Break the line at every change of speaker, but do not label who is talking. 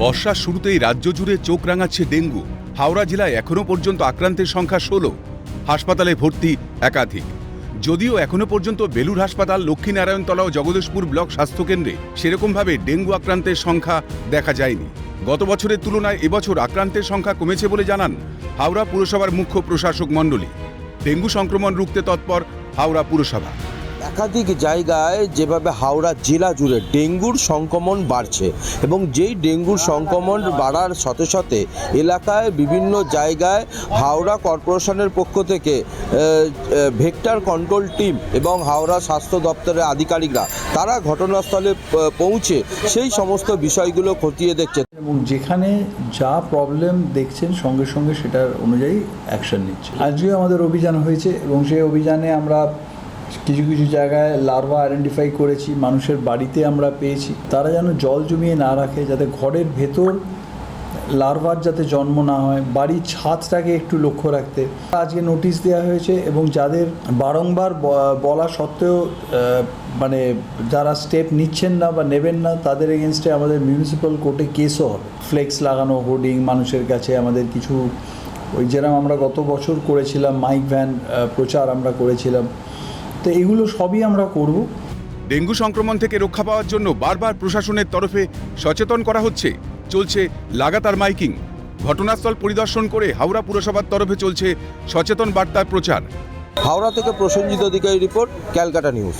বর্ষার শুরুতেই রাজ্য জুড়ে চোখ রাঙাচ্ছে ডেঙ্গু। হাওড়া জেলায় এখনও পর্যন্ত আক্রান্তের সংখ্যা ষোলো। হাসপাতালে ভর্তি একাধিক। যদিও এখনও পর্যন্ত বেলুর হাসপাতাল লক্ষ্মীনারায়ণতলা ও জগদীশপুর ব্লক স্বাস্থ্যকেন্দ্রে সেরকমভাবে ডেঙ্গু আক্রান্তের সংখ্যা দেখা যায়নি। গত বছরের তুলনায় এবছর আক্রান্তের সংখ্যা কমেছে বলে জানান হাওড়া পুরসভার মুখ্য প্রশাসক মণ্ডলী। ডেঙ্গু সংক্রমণ রুখতে তৎপর হাওড়া পুরসভা।
একাধিক জায়গায় যেভাবে হাওড়া জেলা জুড়ে ডেঙ্গুর সংক্রমণ বাড়ছে এবং যেই ডেঙ্গুর সংক্রমণ বাড়ার সাথে সাথে এলাকায় বিভিন্ন জায়গায় হাওড়া কর্পোরেশনের পক্ষ থেকে ভেক্টর কন্ট্রোল টিম এবং হাওড়া স্বাস্থ্য দপ্তরের আধিকারিকরা তারা ঘটনাস্থলে পৌঁছে সেই সমস্ত বিষয়গুলো খতিয়ে দেখছে।
এবং যেখানে যা প্রবলেম দেখছেন সঙ্গে সঙ্গে সেটার অনুযায়ী অ্যাকশন নিচ্ছে। আজকে আমাদের অভিযান হয়েছে এবং সেই অভিযানে আমরা কিছু কিছু জায়গায় লার্ভা আইডেন্টিফাই করেছি, মানুষের বাড়িতে আমরা পেয়েছি। তারা যেন জল জমিয়ে না রাখে, যাতে ঘরের ভেতর লার্ভার যাতে জন্ম না হয়, বাড়ির ছাদটাকে একটু লক্ষ্য রাখতে। আজকে নোটিশ দেওয়া হয়েছে এবং যাদের বারংবার বলা সত্ত্বেও মানে যারা স্টেপ নিচ্ছেন না বা নেবেন না, তাদের এগেনস্টে আমাদের মিউনিসিপ্যাল কোর্টে কেসও হবে। ফ্লেক্স লাগানো হোর্ডিং মানুষের কাছে আমাদের কিছু ওই যেরকম আমরা গত বছর করেছিলাম মাইক ভ্যান প্রচার আমরা করেছিলাম। তো এগুলো সবই আমরা করব।
ডেঙ্গু সংক্রমণ থেকে রক্ষা পাওয়ার জন্য বারবার প্রশাসনের তরফে সচেতন করা হচ্ছে। চলছে লাগাতার মাইকিং। ঘটনাস্থল পরিদর্শন করে হাওড়া পুরসভার তরফে চলছে সচেতন বার্তার প্রচার।
হাওড়া থেকে Prosenjit Adhikari report Calcutta news.